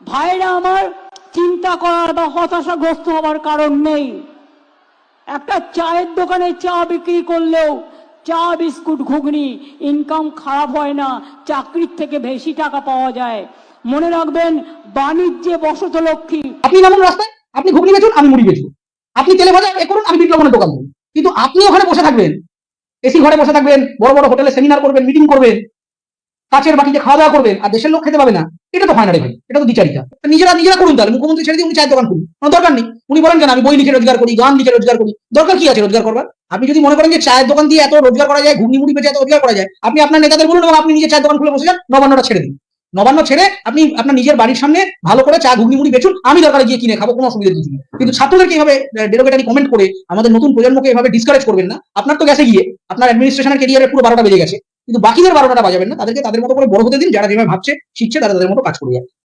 ভাইরা আমার, চিন্তা করার বা হতাশাগ্রস্ত হবার কারণ নেই। একটা চায়ের দোকানে চা বিক্রি করলেও চা, বিস্কুট, ঘুগনি ইনকাম খারাপ হয় না, চাকরির থেকে বেশি টাকা পাওয়া যায়। মনে রাখবেন, বাণিজ্যে বসত লক্ষ্মী। আপনি নামুন রাস্তায়, আপনি ঘুগনি বেচুন, আমি মুড়ি বেচুন আপনি তেলে ভাজা, এ করুন, আমি বিপ্লবনের দোকান করুন কিন্তু আপনি ওখানে বসে থাকবেন এসি ঘরে বসে থাকবেন, বড় বড় হোটেলে সেমিনার করবেন মিটিং করবেন, কাছের বাটিতে খাওয়া দাওয়া করবেন, আর দেশের লোক খেতে পাবে না। এটা তো হয় না রে ভাই, এটা তো দ্বিচারিতা নিজেরা নিজেরা করুন তাহলে, মুখ্যমন্ত্রী ছেড়ে দিয়ে উনি চায়ের দোকান খুলুন। কোনো দরকার নেই। উনি বলেন, কেন আমি বই লিখে রোজগার করি, গান লিখে রোজগার করি? দরকার কি আছে রোজগার করবার? আপনি যদি মনে করেন যে চায়ের দোকান দিয়ে এত রোজগার করা যায় ঘুগনি মুড়ি বেচে এত রোজগার করা যায়, আপনি আপনার নেতাদের বলুন এবং আপনি নিজে চায়ের দোকান খুলে বসে যান, নবান্নটা ছেড়ে দিন। নবান্ন ছেড়ে আপনি আপনার নিজের বাড়ির সামনে ভালো করে চা ঘুগনি মুড়ি বেচুন, আমি দরকারে গিয়ে কিনে খাব, কোনো অসুবিধা কিছু নেই। কিন্তু ছাত্রদেরকে এইভাবে ডেরোগেটারি কমেন্ট করে আমাদের নতুন প্রজন্মকে এভাবে ডিসকারেজ করবেন না। আপনার তো গেছে গিয়ে, আপনার অ্যাডমিনিস্ট্রেশনের কেরিয়ারে পুরো বারোটা বেজে গেছে। কিন্তু বাকিদের বারোটা বাজাবেন না। তাদেরকে তাদের মতো করে বড় হতে দিন। যারা যেভাবে ভাবছে, শিখছে, তারা তাদের মতো কাজ করে যায়